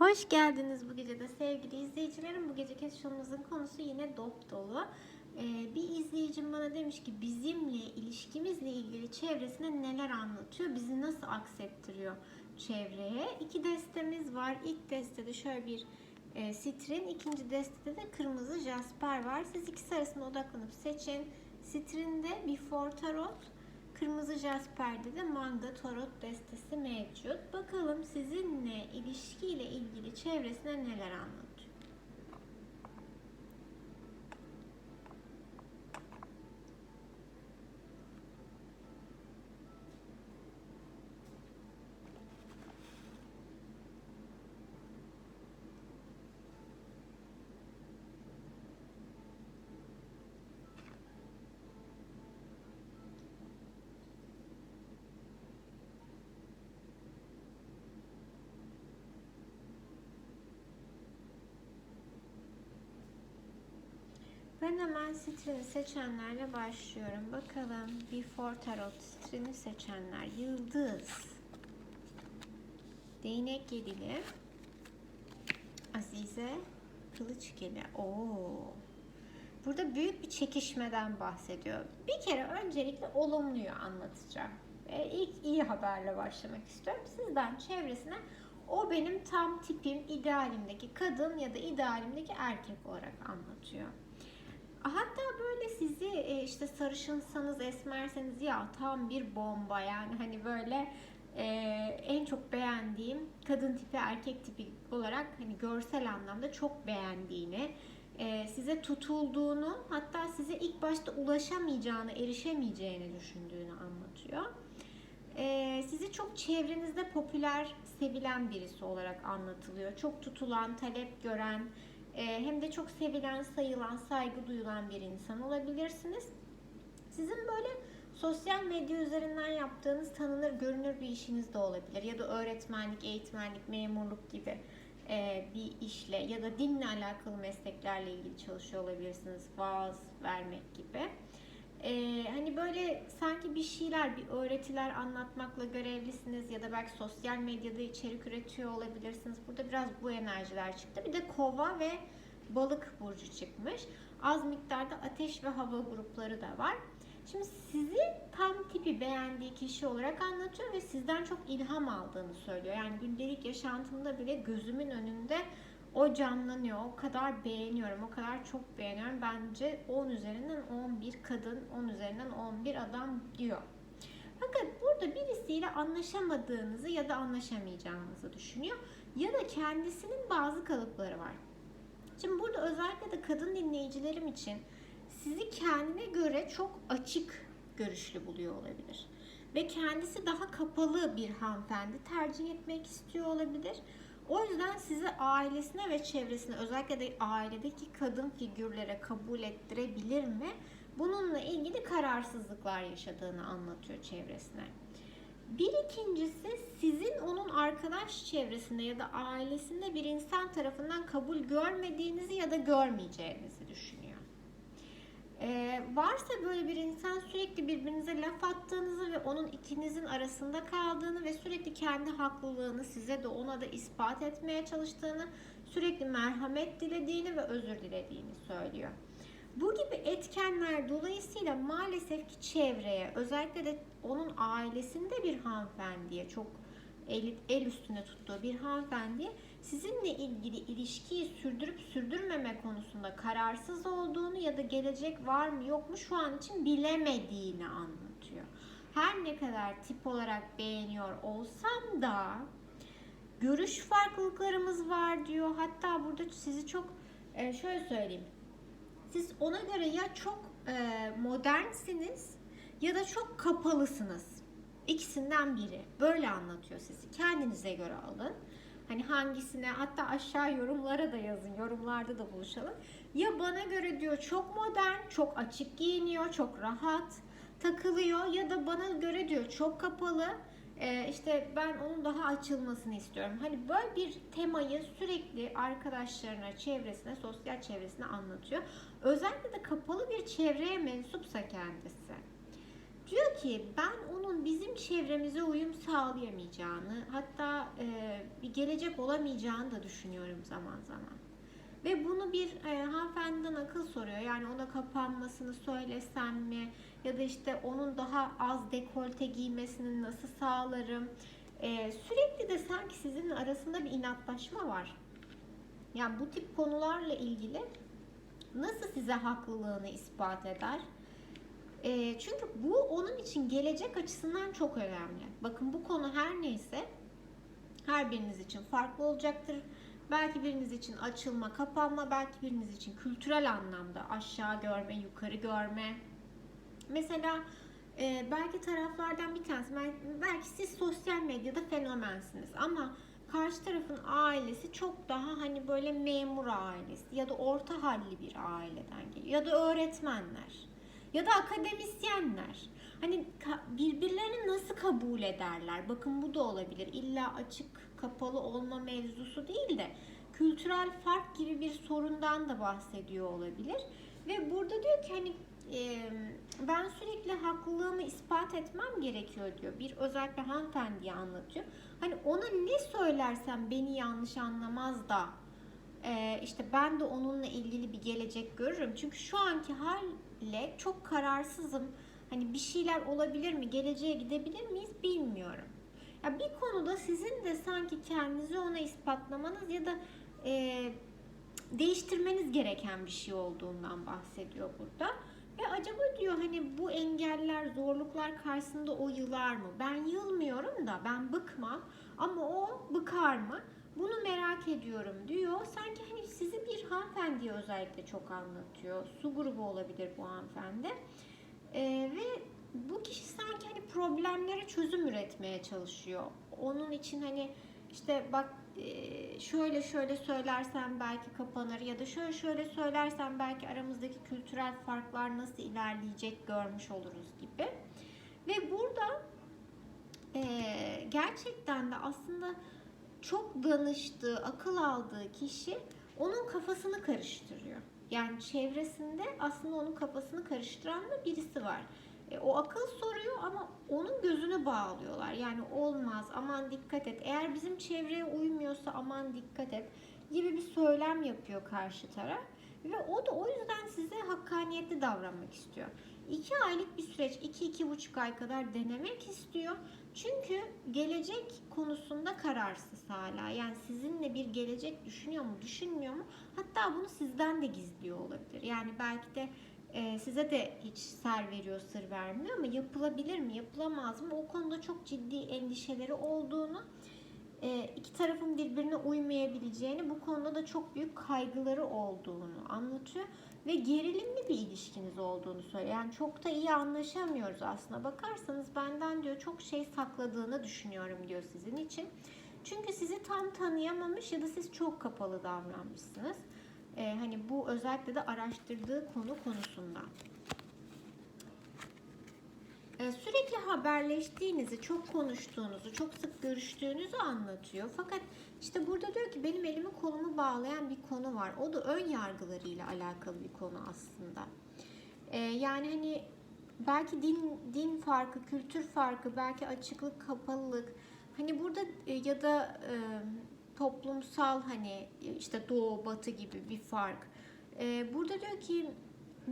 Hoş geldiniz bu gece de sevgili izleyicilerim. Bu gece keşfimizin konusu yine dop dolu. Ee, bir izleyicim bana demiş ki bizimle ilişkimizle ilgili çevresine neler anlatıyor, bizi nasıl aksettiriyor çevreye. İki destemiz var. İlk destede şöyle bir e, sitrin, ikinci destede de kırmızı jasper var. Siz ikisi arasında odaklanıp seçin. Sitrinde Before Tarot, Kırmızı Jasper'de de Manga Tarot destesi mevcut. Bakalım sizinle ilişkiyle ilgili çevresine neler anlatıyor. Ben hemen sitrini seçenlerle başlıyorum. Bakalım Before Tarot sitrini seçenler. Yıldız. Değnek yedili. Azize. Kılıç geli. Oo. Burada büyük bir çekişmeden bahsediyor. Bir kere öncelikle olumluyu anlatacağım. Ve ilk iyi haberle başlamak istiyorum. Sizden çevresine o benim tam tipim, idealimdeki kadın ya da idealimdeki erkek olarak anlatıyor. Hatta böyle sizi e, işte sarışınsanız, esmerseniz ya tam bir bomba yani hani böyle e, en çok beğendiğim kadın tipi, erkek tipi olarak hani görsel anlamda çok beğendiğini, e, size tutulduğunu, hatta size ilk başta ulaşamayacağını, erişemeyeceğini düşündüğünü anlatıyor. Sizi çok çevrenizde popüler, sevilen birisi olarak anlatılıyor. Çok tutulan, talep gören, hem de çok sevilen, sayılan, saygı duyulan bir insan olabilirsiniz. Sizin böyle sosyal medya üzerinden yaptığınız tanınır, görünür bir işiniz de olabilir. Ya da öğretmenlik, eğitmenlik, memurluk gibi e, bir işle ya da dinle alakalı mesleklerle ilgili çalışıyor olabilirsiniz. Vaaz vermek gibi. Ee, hani böyle sanki bir şeyler, bir öğretiler anlatmakla görevlisiniz ya da belki sosyal medyada içerik üretiyor olabilirsiniz. Burada biraz bu enerjiler çıktı. Bir de kova ve balık burcu çıkmış. Az miktarda ateş ve hava grupları da var. Şimdi sizi tam tipi beğendiği kişi olarak anlatıyor ve sizden çok ilham aldığını söylüyor. Yani gündelik yaşantımda bile gözümün önünde o canlanıyor. O kadar beğeniyorum. O kadar çok beğeniyorum. Bence 10 üzerinden 11 kadın, 10 üzerinden 11 adam diyor. Fakat burada birisiyle anlaşamadığınızı ya da anlaşamayacağınızı düşünüyor. Ya da kendisinin bazı kalıpları var. Şimdi burada özellikle de kadın dinleyicilerim için sizi kendine göre çok açık görüşlü buluyor olabilir. Ve kendisi daha kapalı bir hanımefendi tercih etmek istiyor olabilir. O yüzden sizi ailesine ve çevresine özellikle de ailedeki kadın figürlere kabul ettirebilir mi? Bununla ilgili kararsızlıklar yaşadığını anlatıyor çevresine. Bir ikincisi sizin onun arkadaş çevresinde ya da ailesinde bir insan tarafından kabul görmediğinizi ya da görmeyeceğinizi düşünüyor. Ee, varsa böyle bir insan sürekli birbirinize laf attığınızı ve onun ikinizin arasında kaldığını ve sürekli kendi haklılığını size de ona da ispat etmeye çalıştığını, sürekli merhamet dilediğini ve özür dilediğini söylüyor. Bu gibi etkenler dolayısıyla maalesef ki çevreye, özellikle de onun ailesinde bir hanımefendiye çok el, el üstüne tuttuğu bir hanımefendiye sizinle ilgili ilişkiyi sürdürüp sürdürmeme konusunda kararsız olduğunu ya da gelecek var mı yok mu şu an için bilemediğini anlatıyor. Her ne kadar tip olarak beğeniyor olsam da görüş farklılıklarımız var diyor. Hatta burada sizi çok e, şöyle söyleyeyim. Siz ona göre ya çok e, modernsiniz ya da çok kapalısınız. İkisinden biri. Böyle anlatıyor sizi. Kendinize göre alın. Hani hangisine hatta aşağı yorumlara da yazın. Yorumlarda da buluşalım. Ya bana göre diyor çok modern, çok açık giyiniyor, çok rahat takılıyor ya da bana göre diyor çok kapalı. Ee, işte ben onun daha açılmasını istiyorum. Hani böyle bir temayı sürekli arkadaşlarına, çevresine, sosyal çevresine anlatıyor. Özellikle de kapalı bir çevreye mensupsa kendisi. Diyor ki ben onun bizim çevremize uyum sağlayamayacağını hatta e, bir gelecek olamayacağını da düşünüyorum zaman zaman. Ve bunu bir e, hanımefendiden akıl soruyor. Yani ona kapanmasını söylesem mi? Ya da işte onun daha az dekolte giymesini nasıl sağlarım? E, sürekli de sanki sizinle arasında bir inatlaşma var. Yani bu tip konularla ilgili nasıl size haklılığını ispat eder? E, çünkü bu onun için gelecek açısından çok önemli. Bakın bu konu her neyse her biriniz için farklı olacaktır. Belki biriniz için açılma, kapanma, belki biriniz için kültürel anlamda aşağı görme, yukarı görme. Mesela e, belki taraflardan bir tanesi, bel- belki siz sosyal medyada fenomensiniz ama karşı tarafın ailesi çok daha hani böyle memur ailesi ya da orta halli bir aileden geliyor ya da öğretmenler ya da akademisyenler. Hani birbirlerini nasıl kabul ederler? Bakın bu da olabilir. İlla açık kapalı olma mevzusu değil de kültürel fark gibi bir sorundan da bahsediyor olabilir. Ve burada diyor ki hani e, ben sürekli haklılığımı ispat etmem gerekiyor diyor. Bir özellikle hanımefendiye anlatıyor. Hani ona ne söylersem beni yanlış anlamaz da e, işte ben de onunla ilgili bir gelecek görürüm. Çünkü şu anki halle çok kararsızım. Hani bir şeyler olabilir mi? Geleceğe gidebilir miyiz? Bilmiyorum. Ya bir konuda sizin de sanki kendinizi ona ispatlamanız ya da e, değiştirmeniz gereken bir şey olduğundan bahsediyor burada. Ve acaba diyor hani bu engeller, zorluklar karşısında o yılar mı? Ben yılmıyorum da ben bıkmam ama o bıkar mı? Bunu merak ediyorum diyor. Sanki hani sizi bir hanımefendiye özellikle çok anlatıyor. Su grubu olabilir bu hanımefendi. Ee, ve bu kişi sanki hani problemlere çözüm üretmeye çalışıyor. Onun için hani işte bak e, şöyle şöyle söylersen belki kapanır ya da şöyle şöyle söylersen belki aramızdaki kültürel farklar nasıl ilerleyecek görmüş oluruz gibi. Ve burada e, gerçekten de aslında çok danıştığı, akıl aldığı kişi onun kafasını karıştırıyor. Yani çevresinde aslında onun kafasını karıştıran da birisi var. E, o akıl soruyor ama onun gözünü bağlıyorlar. Yani olmaz, aman dikkat et. Eğer bizim çevreye uymuyorsa aman dikkat et gibi bir söylem yapıyor karşı taraf. Ve o da o yüzden size hakkaniyetli davranmak istiyor. İki aylık bir süreç, iki iki buçuk ay kadar denemek istiyor. Çünkü gelecek konusunda kararsız hala. Yani sizinle bir gelecek düşünüyor mu, düşünmüyor mu? Hatta bunu sizden de gizliyor olabilir. Yani belki de e, size de hiç ser veriyor, sır vermiyor ama yapılabilir mi, yapılamaz mı? O konuda çok ciddi endişeleri olduğunu, iki tarafın birbirine uymayabileceğini, bu konuda da çok büyük kaygıları olduğunu anlatıyor ve gerilimli bir ilişkiniz olduğunu söylüyor. Yani çok da iyi anlaşamıyoruz aslında. Bakarsanız benden diyor çok şey sakladığını düşünüyorum diyor sizin için. Çünkü sizi tam tanıyamamış ya da siz çok kapalı davranmışsınız. Ee, hani bu özellikle de araştırdığı konu konusunda. Ee, sürekli haberleştiğinizi, çok konuştuğunuzu, çok sık görüştüğünüzü anlatıyor. Fakat işte burada diyor ki benim elimi kolumu bağlayan bir konu var. O da ön yargılarıyla alakalı bir konu aslında. Ee, yani hani belki din din farkı, kültür farkı, belki açıklık, kapalılık. Hani burada e, ya da e, toplumsal hani işte doğu batı gibi bir fark. Ee, burada diyor ki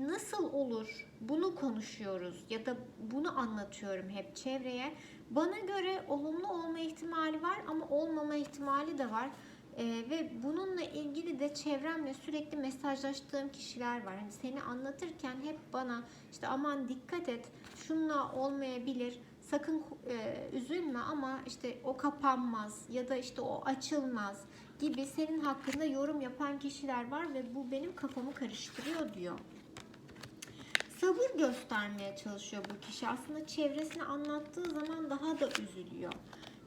nasıl olur bunu konuşuyoruz ya da bunu anlatıyorum hep çevreye. Bana göre olumlu olma ihtimali var ama olmama ihtimali de var. Ee, ve bununla ilgili de çevremle sürekli mesajlaştığım kişiler var. Hani seni anlatırken hep bana işte aman dikkat et şunla olmayabilir sakın e, üzülme ama işte o kapanmaz ya da işte o açılmaz gibi senin hakkında yorum yapan kişiler var ve bu benim kafamı karıştırıyor diyor sabır göstermeye çalışıyor bu kişi. Aslında çevresini anlattığı zaman daha da üzülüyor.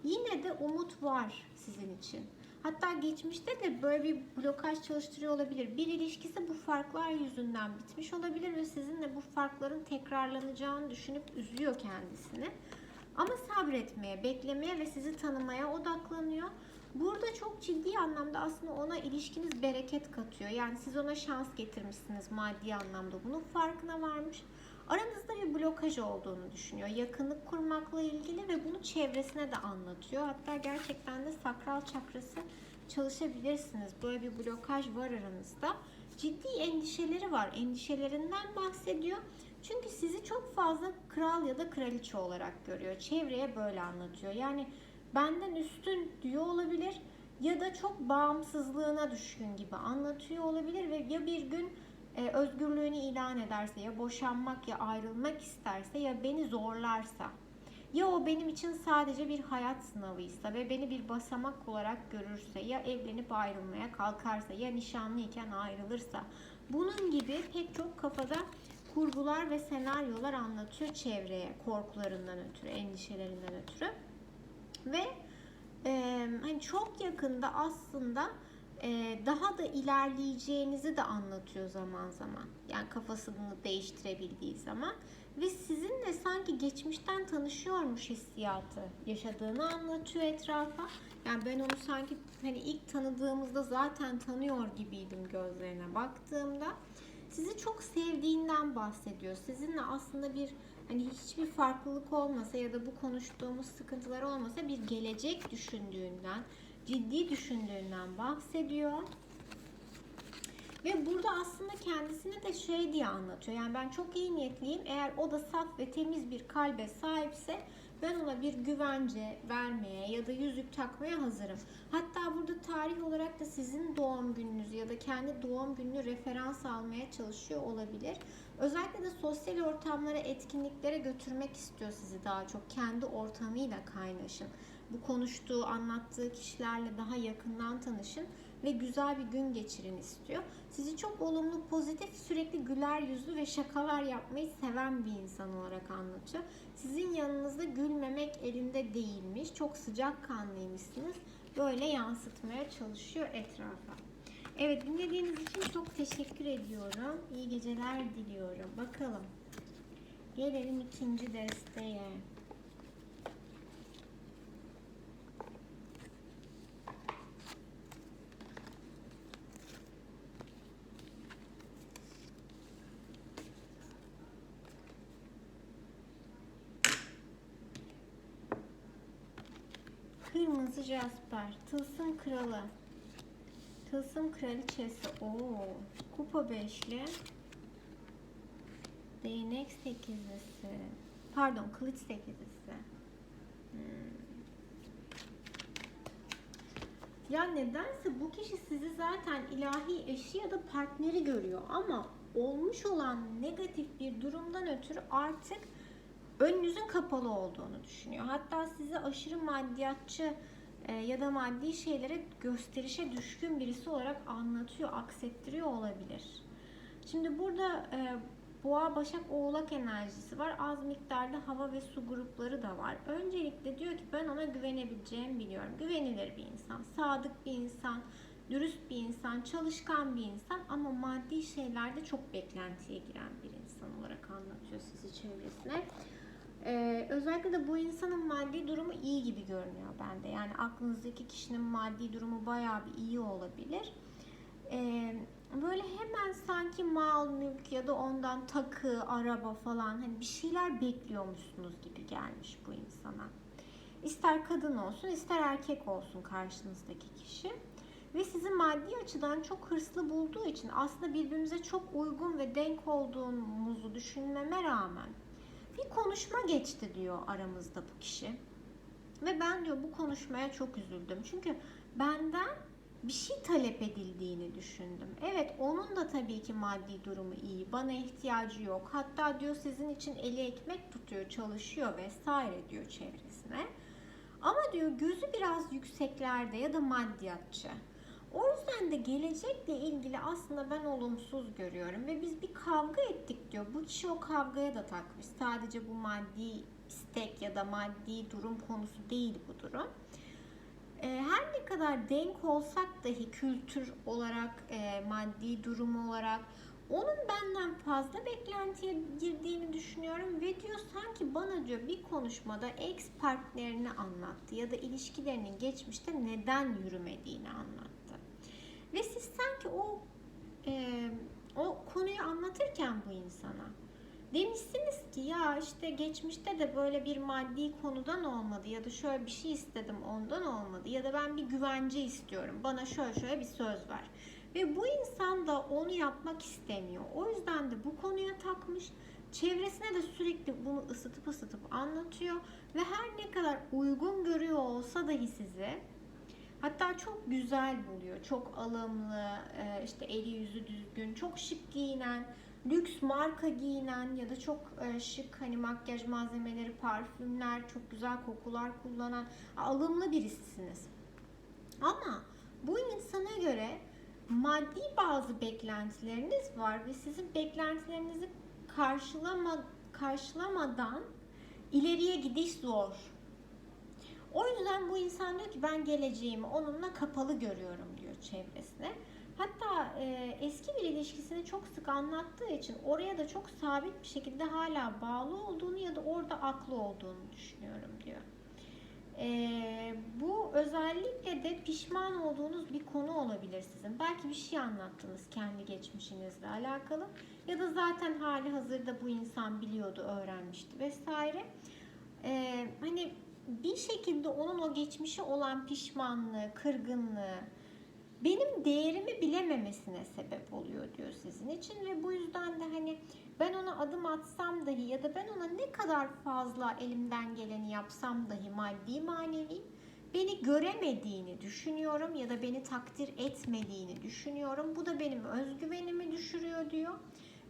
Yine de umut var sizin için. Hatta geçmişte de böyle bir blokaj çalıştırıyor olabilir. Bir ilişkisi bu farklar yüzünden bitmiş olabilir ve sizinle bu farkların tekrarlanacağını düşünüp üzüyor kendisini. Ama sabretmeye, beklemeye ve sizi tanımaya odaklanıyor. Burada çok ciddi anlamda aslında ona ilişkiniz bereket katıyor. Yani siz ona şans getirmişsiniz maddi anlamda. Bunun farkına varmış. Aranızda bir blokaj olduğunu düşünüyor. Yakınlık kurmakla ilgili ve bunu çevresine de anlatıyor. Hatta gerçekten de sakral çakrası çalışabilirsiniz. Böyle bir blokaj var aranızda. Ciddi endişeleri var. Endişelerinden bahsediyor. Çünkü sizi çok fazla kral ya da kraliçe olarak görüyor. Çevreye böyle anlatıyor. Yani benden üstün diyor olabilir ya da çok bağımsızlığına düşkün gibi anlatıyor olabilir ve ya bir gün e, özgürlüğünü ilan ederse ya boşanmak ya ayrılmak isterse ya beni zorlarsa ya o benim için sadece bir hayat sınavıysa ve beni bir basamak olarak görürse ya evlenip ayrılmaya kalkarsa ya nişanlıyken ayrılırsa bunun gibi pek çok kafada kurgular ve senaryolar anlatıyor çevreye korkularından ötürü, endişelerinden ötürü. Ve e, hani çok yakında aslında e, daha da ilerleyeceğinizi de anlatıyor zaman zaman. Yani kafasını değiştirebildiği zaman ve sizinle sanki geçmişten tanışıyormuş hissiyatı yaşadığını anlatıyor etrafa. Yani ben onu sanki hani ilk tanıdığımızda zaten tanıyor gibiydim gözlerine baktığımda. Sizi çok sevdiğinden bahsediyor. Sizinle aslında bir hani hiçbir farklılık olmasa ya da bu konuştuğumuz sıkıntılar olmasa bir gelecek düşündüğünden, ciddi düşündüğünden bahsediyor. Ve burada aslında kendisine de şey diye anlatıyor. Yani ben çok iyi niyetliyim. Eğer o da saf ve temiz bir kalbe sahipse ben ona bir güvence vermeye ya da yüzük takmaya hazırım. Hatta burada tarih olarak da sizin doğum gününüzü ya da kendi doğum gününü referans almaya çalışıyor olabilir. Özellikle de sosyal ortamlara, etkinliklere götürmek istiyor sizi daha çok. Kendi ortamıyla kaynaşın. Bu konuştuğu, anlattığı kişilerle daha yakından tanışın ve güzel bir gün geçirin istiyor. Sizi çok olumlu, pozitif, sürekli güler yüzlü ve şakalar yapmayı seven bir insan olarak anlatıyor. Sizin yanınızda gülmemek elinde değilmiş. Çok sıcak kanlıymışsınız. Böyle yansıtmaya çalışıyor etrafa. Evet dinlediğiniz için çok teşekkür ediyorum. İyi geceler diliyorum. Bakalım. Gelelim ikinci desteğe. Kırmızı Jasper, Tılsım Kralı, Tılsım Kraliçesi, Oo, Kupa Beşli, Değnek Sekizlisi, pardon Kılıç Sekizlisi. Hmm. Ya nedense bu kişi sizi zaten ilahi eşi ya da partneri görüyor ama olmuş olan negatif bir durumdan ötürü artık önünüzün kapalı olduğunu düşünüyor. Hatta sizi aşırı maddiyatçı e, ya da maddi şeylere gösterişe düşkün birisi olarak anlatıyor, aksettiriyor olabilir. Şimdi burada e, Boğa, Başak, Oğlak enerjisi var. Az miktarda hava ve su grupları da var. Öncelikle diyor ki ben ona güvenebileceğimi biliyorum. Güvenilir bir insan, sadık bir insan, dürüst bir insan, çalışkan bir insan ama maddi şeylerde çok beklentiye giren bir insan olarak anlatıyor sizi çevresine. Ee, özellikle de bu insanın maddi durumu iyi gibi görünüyor bende. Yani aklınızdaki kişinin maddi durumu bayağı bir iyi olabilir. Ee, böyle hemen sanki mal, mülk ya da ondan takı, araba falan hani bir şeyler bekliyormuşsunuz gibi gelmiş bu insana. İster kadın olsun ister erkek olsun karşınızdaki kişi. Ve sizi maddi açıdan çok hırslı bulduğu için aslında birbirimize çok uygun ve denk olduğumuzu düşünmeme rağmen bir konuşma geçti diyor aramızda bu kişi. Ve ben diyor bu konuşmaya çok üzüldüm. Çünkü benden bir şey talep edildiğini düşündüm. Evet onun da tabii ki maddi durumu iyi. Bana ihtiyacı yok. Hatta diyor sizin için eli ekmek tutuyor, çalışıyor vesaire diyor çevresine. Ama diyor gözü biraz yükseklerde ya da maddiyatçı. O yüzden de gelecekle ilgili aslında ben olumsuz görüyorum ve biz bir kavga ettik diyor. Bu kişi o kavgaya da takmış. Sadece bu maddi istek ya da maddi durum konusu değil bu durum. Ee, her ne kadar denk olsak dahi kültür olarak, e, maddi durum olarak onun benden fazla beklentiye girdiğini düşünüyorum ve diyor sanki bana diyor bir konuşmada ex partnerini anlattı ya da ilişkilerinin geçmişte neden yürümediğini anlattı. Ve siz sanki o e, o konuyu anlatırken bu insana Demişsiniz ki ya işte geçmişte de böyle bir maddi konudan olmadı ya da şöyle bir şey istedim ondan olmadı ya da ben bir güvence istiyorum bana şöyle şöyle bir söz ver. Ve bu insan da onu yapmak istemiyor. O yüzden de bu konuya takmış. Çevresine de sürekli bunu ısıtıp ısıtıp anlatıyor. Ve her ne kadar uygun görüyor olsa dahi sizi Hatta çok güzel buluyor. Çok alımlı, e, işte eli yüzü düzgün, çok şık giyinen, lüks marka giyinen ya da çok e, şık hani makyaj malzemeleri, parfümler, çok güzel kokular kullanan alımlı birisisiniz. Ama bu insana göre maddi bazı beklentileriniz var ve sizin beklentilerinizi karşılama karşılamadan ileriye gidiş zor. O yüzden bu insan diyor ki ben geleceğimi onunla kapalı görüyorum diyor çevresine. Hatta e, eski bir ilişkisini çok sık anlattığı için oraya da çok sabit bir şekilde hala bağlı olduğunu ya da orada aklı olduğunu düşünüyorum diyor. E, bu özellikle de pişman olduğunuz bir konu olabilir sizin. Belki bir şey anlattınız kendi geçmişinizle alakalı ya da zaten hali hazırda bu insan biliyordu, öğrenmişti vesaire. E, hani bir şekilde onun o geçmişi olan pişmanlığı, kırgınlığı benim değerimi bilememesine sebep oluyor diyor sizin için ve bu yüzden de hani ben ona adım atsam dahi ya da ben ona ne kadar fazla elimden geleni yapsam dahi maddi manevi beni göremediğini düşünüyorum ya da beni takdir etmediğini düşünüyorum. Bu da benim özgüvenimi düşürüyor diyor.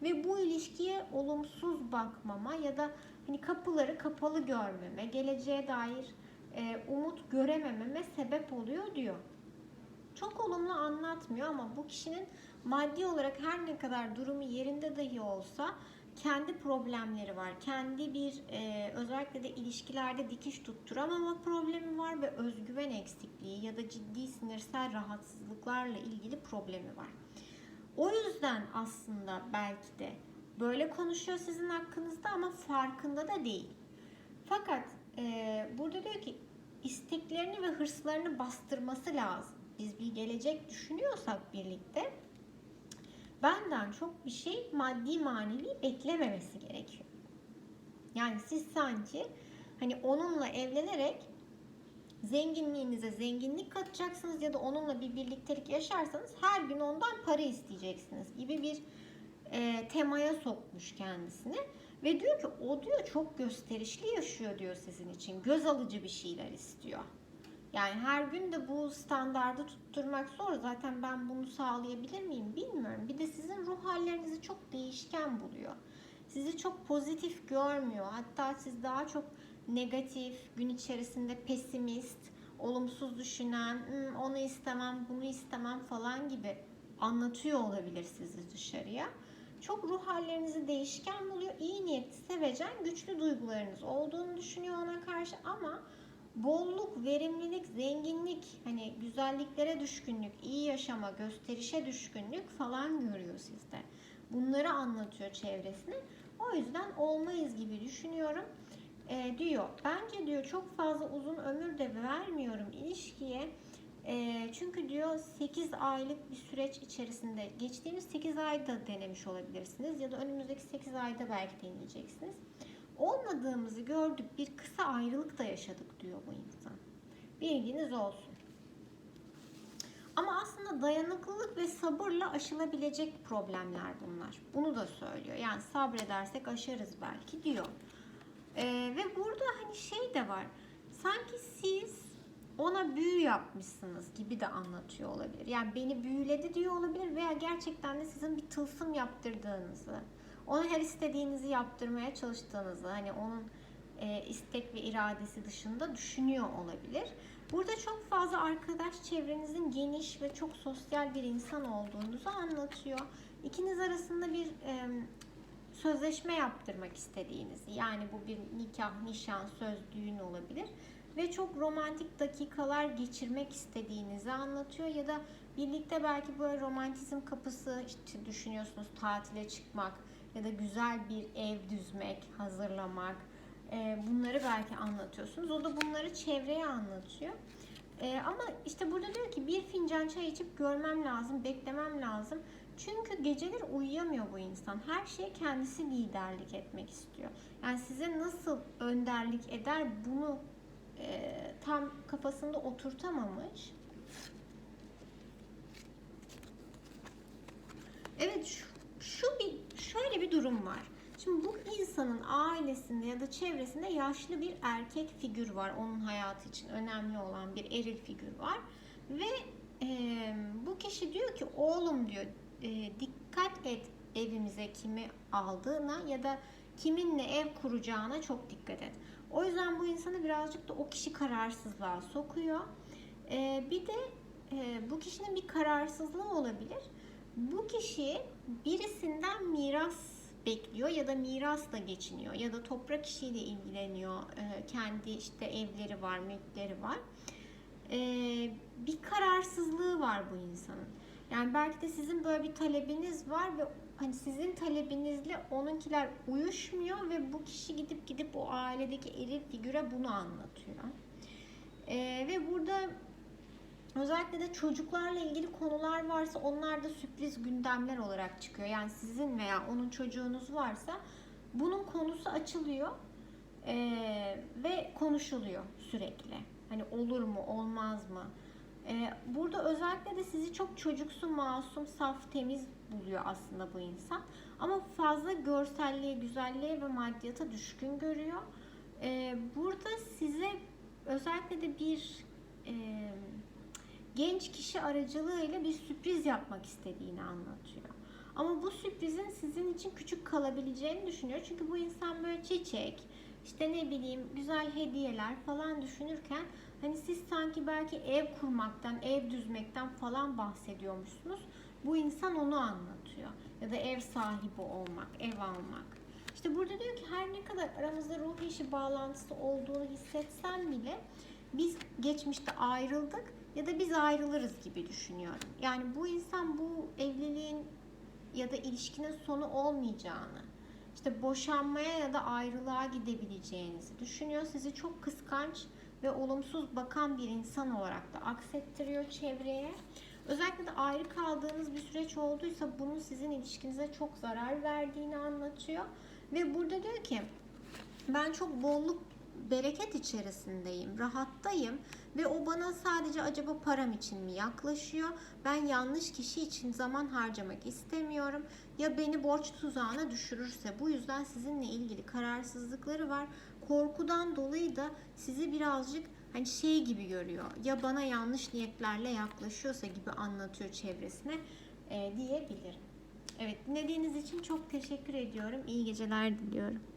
Ve bu ilişkiye olumsuz bakmama ya da hani kapıları kapalı görmeme, geleceğe dair e, umut göremememe sebep oluyor diyor. Çok olumlu anlatmıyor ama bu kişinin maddi olarak her ne kadar durumu yerinde dahi olsa kendi problemleri var. Kendi bir e, özellikle de ilişkilerde dikiş tutturamama problemi var ve özgüven eksikliği ya da ciddi sinirsel rahatsızlıklarla ilgili problemi var. O yüzden aslında belki de böyle konuşuyor sizin hakkınızda ama farkında da değil. Fakat e, burada diyor ki isteklerini ve hırslarını bastırması lazım. Biz bir gelecek düşünüyorsak birlikte benden çok bir şey maddi manevi beklememesi gerekiyor. Yani siz sanki hani onunla evlenerek zenginliğinize zenginlik katacaksınız ya da onunla bir birliktelik yaşarsanız her gün ondan para isteyeceksiniz gibi bir e, temaya sokmuş kendisini. Ve diyor ki o diyor çok gösterişli yaşıyor diyor sizin için. Göz alıcı bir şeyler istiyor. Yani her gün de bu standardı tutturmak zor. Zaten ben bunu sağlayabilir miyim bilmiyorum. Bir de sizin ruh hallerinizi çok değişken buluyor. Sizi çok pozitif görmüyor. Hatta siz daha çok negatif, gün içerisinde pesimist, olumsuz düşünen, "Hmm, onu istemem, bunu istemem falan gibi anlatıyor olabilir sizi dışarıya. Çok ruh hallerinizi değişken buluyor. İyi niyetli, sevecen, güçlü duygularınız olduğunu düşünüyor ona karşı ama bolluk, verimlilik, zenginlik, hani güzelliklere düşkünlük, iyi yaşama, gösterişe düşkünlük falan görüyor sizde. Bunları anlatıyor çevresine. O yüzden olmayız gibi düşünüyorum e, diyor. Bence diyor çok fazla uzun ömür de vermiyorum ilişkiye. E, çünkü diyor 8 aylık bir süreç içerisinde geçtiğimiz 8 ayda denemiş olabilirsiniz ya da önümüzdeki 8 ayda belki deneyeceksiniz. Olmadığımızı gördük bir kısa ayrılık da yaşadık diyor bu insan. Bilginiz olsun. Ama aslında dayanıklılık ve sabırla aşılabilecek problemler bunlar. Bunu da söylüyor. Yani sabredersek aşarız belki diyor. Ee, ve burada hani şey de var. Sanki siz ona büyü yapmışsınız gibi de anlatıyor olabilir. Yani beni büyüledi diyor olabilir veya gerçekten de sizin bir tılsım yaptırdığınızı, ona her istediğinizi yaptırmaya çalıştığınızı, hani onun e, istek ve iradesi dışında düşünüyor olabilir. Burada çok fazla arkadaş çevrenizin geniş ve çok sosyal bir insan olduğunuzu anlatıyor. İkiniz arasında bir e, sözleşme yaptırmak istediğinizi, yani bu bir nikah, nişan, söz, düğün olabilir ve çok romantik dakikalar geçirmek istediğinizi anlatıyor ya da birlikte belki böyle romantizm kapısı işte düşünüyorsunuz tatile çıkmak ya da güzel bir ev düzmek, hazırlamak e, bunları belki anlatıyorsunuz. O da bunları çevreye anlatıyor. E, ama işte burada diyor ki bir fincan çay içip görmem lazım, beklemem lazım. Çünkü geceleri uyuyamıyor bu insan. Her şeye kendisi liderlik etmek istiyor. Yani size nasıl önderlik eder bunu e, tam kafasında oturtamamış. Evet şu, şu bir şöyle bir durum var. Şimdi bu insanın ailesinde ya da çevresinde yaşlı bir erkek figür var. Onun hayatı için önemli olan bir eril figür var. Ve e, bu kişi diyor ki oğlum diyor e, dikkat et evimize kimi aldığına ya da kiminle ev kuracağına çok dikkat et. O yüzden bu insanı birazcık da o kişi kararsızlığa sokuyor. E, bir de e, bu kişinin bir kararsızlığı olabilir. Bu kişi birisinden miras bekliyor ya da mirasla geçiniyor ya da toprak işiyle ilgileniyor. E, kendi işte evleri var, mülkleri var. E, bir kararsızlığı var bu insanın. Yani belki de sizin böyle bir talebiniz var ve hani sizin talebinizle onunkiler uyuşmuyor ve bu kişi gidip gidip o ailedeki eril figüre bunu anlatıyor. E, ve burada Özellikle de çocuklarla ilgili konular varsa onlar da sürpriz gündemler olarak çıkıyor. Yani sizin veya onun çocuğunuz varsa bunun konusu açılıyor ee, ve konuşuluyor sürekli. Hani olur mu olmaz mı? Ee, burada özellikle de sizi çok çocuksu, masum, saf, temiz buluyor aslında bu insan. Ama fazla görselliğe, güzelliğe ve maddiyata düşkün görüyor. Ee, burada size özellikle de bir... E, genç kişi aracılığıyla bir sürpriz yapmak istediğini anlatıyor. Ama bu sürprizin sizin için küçük kalabileceğini düşünüyor. Çünkü bu insan böyle çiçek, işte ne bileyim güzel hediyeler falan düşünürken hani siz sanki belki ev kurmaktan, ev düzmekten falan bahsediyormuşsunuz. Bu insan onu anlatıyor. Ya da ev sahibi olmak, ev almak. İşte burada diyor ki her ne kadar aramızda ruh eşi bağlantısı olduğunu hissetsem bile biz geçmişte ayrıldık ya da biz ayrılırız gibi düşünüyorum. Yani bu insan bu evliliğin ya da ilişkinin sonu olmayacağını, işte boşanmaya ya da ayrılığa gidebileceğinizi düşünüyor. Sizi çok kıskanç ve olumsuz bakan bir insan olarak da aksettiriyor çevreye. Özellikle de ayrı kaldığınız bir süreç olduysa bunun sizin ilişkinize çok zarar verdiğini anlatıyor. Ve burada diyor ki ben çok bolluk bereket içerisindeyim, rahattayım ve o bana sadece acaba param için mi yaklaşıyor? Ben yanlış kişi için zaman harcamak istemiyorum. Ya beni borç tuzağına düşürürse bu yüzden sizinle ilgili kararsızlıkları var. Korkudan dolayı da sizi birazcık hani şey gibi görüyor. Ya bana yanlış niyetlerle yaklaşıyorsa gibi anlatıyor çevresine e, diyebilirim. Evet dinlediğiniz için çok teşekkür ediyorum. İyi geceler diliyorum.